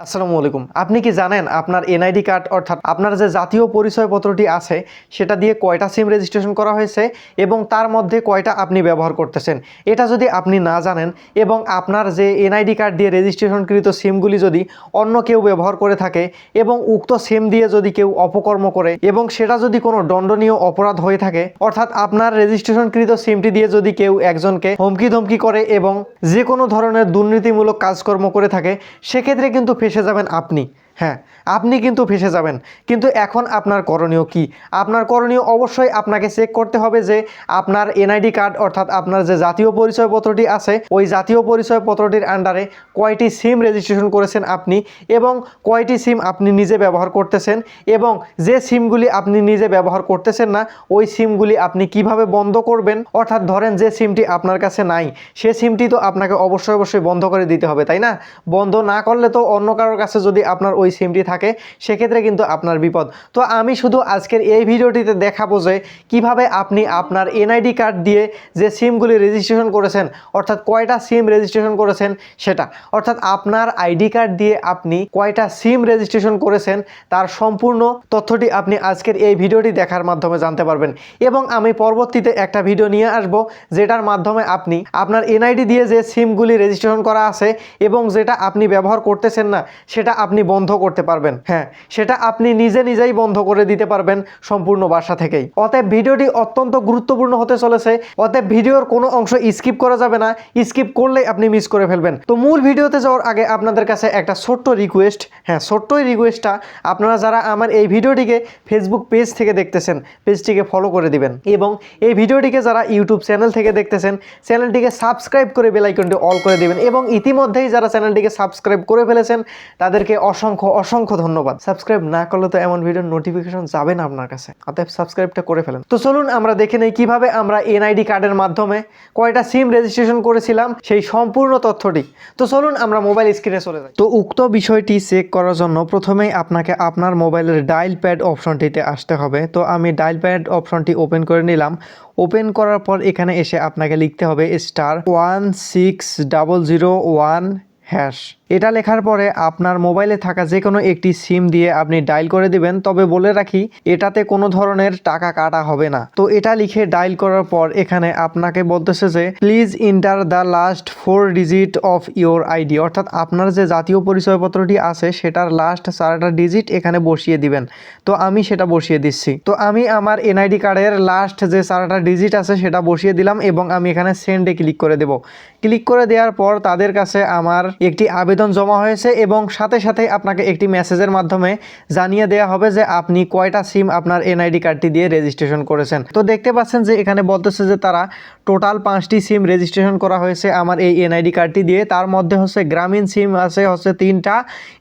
আসসালামু আলাইকুম। আপনি কি জানেন আপনার এনআইডি কার্ড, অর্থাৎ আপনার যে জাতীয় পরিচয়পত্রটি আছে, সেটা দিয়ে কয়টা সিম রেজিস্ট্রেশন করা হয়েছে এবং তার মধ্যে কয়টা আপনি ব্যবহার করতেছেন? এটা যদি আপনি না জানেন এবং আপনার যে এনআইডি কার্ড দিয়ে রেজিস্ট্রেশনকৃত সিমগুলি যদি অন্য কেউ ব্যবহার করে থাকে এবং উক্ত সিম দিয়ে যদি কেউ অপকর্ম করে এবং সেটা যদি কোনো দণ্ডনীয় অপরাধ হয়ে থাকে, অর্থাৎ আপনার রেজিস্ট্রেশনকৃত সিমটি দিয়ে যদি কেউ একজনকে হুমকি ধমকি করে এবং যে কোনো ধরনের দুর্নীতিমূলক কাজকর্ম করে থাকে, সেক্ষেত্রে কিন্তু ফেসে যাবেন আপনি। হ্যাঁ আপনি কিন্তু ফেসে যাবেন। কিন্তু এখন আপনার করণীয় কি? আপনার করণীয় অবশ্যই আপনাকে চেক করতে হবে যে আপনার এনআইডি কার্ড অর্থাৎ আপনার যে জাতীয় পরিচয়পত্রটি আছে, ওই জাতীয় পরিচয়পত্রটির আন্ডারে কয়টি সিম রেজিস্ট্রেশন করেছেন আপনি এবং কয়টি সিম আপনি নিজে ব্যবহার করতেছেন এবং যে সিমগুলি আপনি নিজে ব্যবহার করতেছেন না, ওই সিমগুলি আপনি কীভাবে বন্ধ করবেন? অর্থাৎ ধরেন যে সিমটি আপনার কাছে নাই, সে সিমটি তো আপনাকে অবশ্যই অবশ্যই বন্ধ করে দিতে হবে, তাই না? বন্ধ না করলে তো অন্য কারোর কাছে যদি আপনার ওই সিমটি থাকে, সেক্ষেত্রে কিন্তু আপনার বিপদ। তো আমি শুধু আজকের এই ভিডিওটিতে দেখাবো যে কীভাবে আপনি আপনার এনআইডি কার্ড দিয়ে যে সিমগুলি রেজিস্ট্রেশন করেছেন, অর্থাৎ কয়টা সিম রেজিস্ট্রেশন করেছেন সেটা। অর্থাৎ আপনার আইডি কার্ড দিয়ে আপনি কয়টা সিম রেজিস্ট্রেশন করেছেন, তার সম্পূর্ণ তথ্যটি আপনি আজকের এই ভিডিওটি দেখার মাধ্যমে জানতে পারবেন। এবং আমি পরবর্তীতে একটা ভিডিও নিয়ে আসব, যেটার মাধ্যমে আপনি আপনার এনআইডি দিয়ে যে সিমগুলি রেজিস্ট্রেশন করা আছে এবং যেটা আপনি ব্যবহার করতেছেন না, সেটা আপনি বন্ধ করতে পারবেন। হ্যাঁ সেটা আপনি নিজে নিজেই বন্ধ করে দিতে পারবেন সম্পূর্ণ বাসা থেকেই। অতএব ভিডিওটি অত্যন্ত গুরুত্বপূর্ণ হতে চলেছে। অতএব ভিডিওর কোনো অংশ স্কিপ করা যাবে না। স্কিপ করলেই আপনি মিস করে ফেলবেন। তো মূল ভিডিওতে যাওয়ার আগে আপনাদের কাছে একটা ছোট্ট রিকোয়েস্ট হ্যাঁ ছোট্টই রিকোয়েস্টটা আপনারা যারা আমার এই ভিডিওটিকে ফেসবুক পেজ থেকে দেখতেছেন পেজটিকে ফলো করে দিবেন এবং এই ভিডিওটিকে যারা ইউটিউব চ্যানেল থেকে দেখতেছেন চ্যানেলটিকে সাবস্ক্রাইব করে বেলাইকনটি অল করে দিবেন এবং ইতিমধ্যেই যারা চ্যানেলটিকে সাবস্ক্রাইব করে ফেলেছেন, তাদেরকে অসংখ্য অসংখ্য অসংখ্য ধন্যবাদ। সাবস্ক্রাইব না করলে তো এমন ভিডিওর নোটিফিকেশন যাবে না আপনার কাছে। অতএব সাবস্ক্রাইবটা করে ফেলেন। তো চলুন আমরা দেখে নেই কীভাবে আমরা এনআইডি কার্ডের মাধ্যমে কয়টা সিম রেজিস্ট্রেশন করেছিলাম, সেই সম্পূর্ণ তথ্যটি। তো চলুন আমরা মোবাইল স্ক্রিনে চলে যাই। তো উক্ত বিষয়টি চেক করার জন্য প্রথমেই আপনাকে আপনার মোবাইলের ডায়াল প্যাড অপশনটিতে আসতে হবে। তো আমি ডায়াল প্যাড অপশনটি ওপেন করে নিলাম। ওপেন করার পর এখানে এসে আপনাকে লিখতে হবে star one six double zero one hash এটা লেখার পরে আপনার মোবাইলে থাকা যে কোনো একটি সিম দিয়ে আপনি ডায়াল করে দিবেন। তবে বলে রাখি, এটাতে কোনো ধরনের টাকা কাটা হবে না। তো এটা লিখে ডায়াল করার পর এখানে আপনাকে বলতেছে যে please enter the last four digit of your ID অর্থাৎ আপনার যে জাতীয় পরিচয়পত্রটি আছে, সেটার লাস্ট চারটা ডিজিট এখানে বসিয়ে দিবেন। তো আমি সেটা বসিয়ে দিচ্ছি। তো আমি আমার এনআইডি কার্ডের লাস্ট যে চারটা ডিজিট আছে, সেটা বসিয়ে দিলাম এবং আমি এখানে সেন্ডে ক্লিক করে দেব। ক্লিক করে দেওয়ার পর তাদের কাছে আমার একটি আবেদন জমা হয়েছে এবং সাথে সাথে আপনাকে একটি মেসেজের মাধ্যমে জানিয়ে দেওয়া হবে যে আপনি কয়টা সিম আপনার এনআইডি কার্ডটি দিয়ে রেজিস্ট্রেশন করেছেন। তো দেখতে পাচ্ছেন যে এখানে বলতেছে যে তারা টোটাল পাঁচটি সিম রেজিস্ট্রেশন করা হয়েছে আমার এই এনআইডি কার্ডটি দিয়ে। তার মধ্যে হচ্ছে গ্রামীণ সিম আছে হচ্ছে তিনটা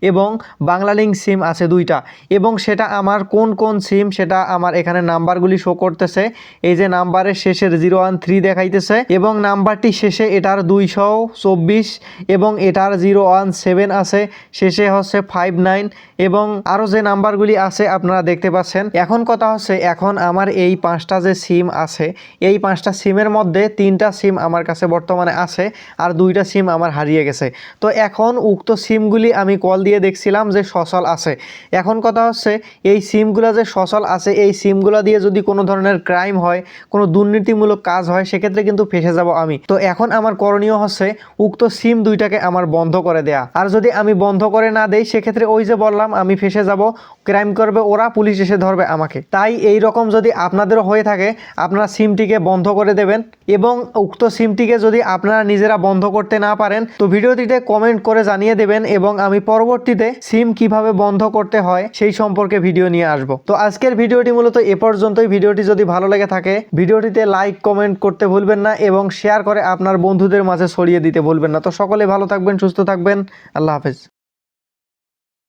এবং বাংলালিঙ্ক সিম আছে দুইটা। এবং সেটা আমার কোন কোন সিম সেটা আমার এখানে নাম্বারগুলি শো করতেছে। এই যে নাম্বারের শেষের জিরো ওয়ান থ্রি দেখাইতেছে এবং নাম্বারটি শেষে এটার দুইশো চব্বিশ এবং এটার জিরো ওয়ান সেভেন আছে, শেষে হচ্ছে ফাইভ নাইন এবং আরও যে নাম্বারগুলি আছে আপনারা দেখতে পাচ্ছেন। এখন কথা হচ্ছে, এখন আমার এই পাঁচটা যে সিম আছে, এই পাঁচটা সিমের মধ্যে তিনটা সিম আমার কাছে বর্তমানে আছে আর দুইটা সিম আমার হারিয়ে গেছে। তো এখন উক্ত সিমগুলি আমি কল দিয়ে দেখছিলাম যে সচল আছে। এখন কথা হচ্ছে, এই সিমগুলো যে সচল আছে, এই সিমগুলো দিয়ে যদি কোনো ধরনের ক্রাইম হয়, কোনো দুর্নীতিমূলক কাজ হয়, সেক্ষেত্রে কিন্তু ফেসে যাব আমি। তো এখন আমার করণীয় হচ্ছে, উক্ত সিম দুইটাকে আমার বন্ধ করে দেয়া। আর যদি আমি বন্ধ করে না দেই, সেক্ষেত্রে ওই যে বললাম, আমি ফেসে যাব, ক্রাইম করবে, ওরা পুলিশ এসে ধরবে আমাকে। তাই এই রকম যদি আপনাদেরও হয়ে থাকে, আপনারা সিমটিকে বন্ধ করে দেবেন এবং উক্ত সিমটিকে যদি আপনারা নিজেরা বন্ধ করতে না পারেন, তো ভিডিওটিতে কমেন্ট করে জানিয়ে দেবেন এবং আমি পরবর্তীতে সিম কীভাবে বন্ধ করতে হয়, সেই সম্পর্কে ভিডিও নিয়ে আসব। তো আজকের ভিডিওটি মূলত এ পর্যন্তই। ভিডিওটি যদি ভালো লেগে থাকে, ভিডিওটিতে লাইক কমেন্ট করতে ভুলবেন না এবং শেয়ার করে আপনার বন্ধুদের মাঝে ছড়িয়ে দিতে ভুলবেন না। তো সকলে ভালো থাকবেন, সুস্থ থাকবেন। আল্লাহ হাফেজ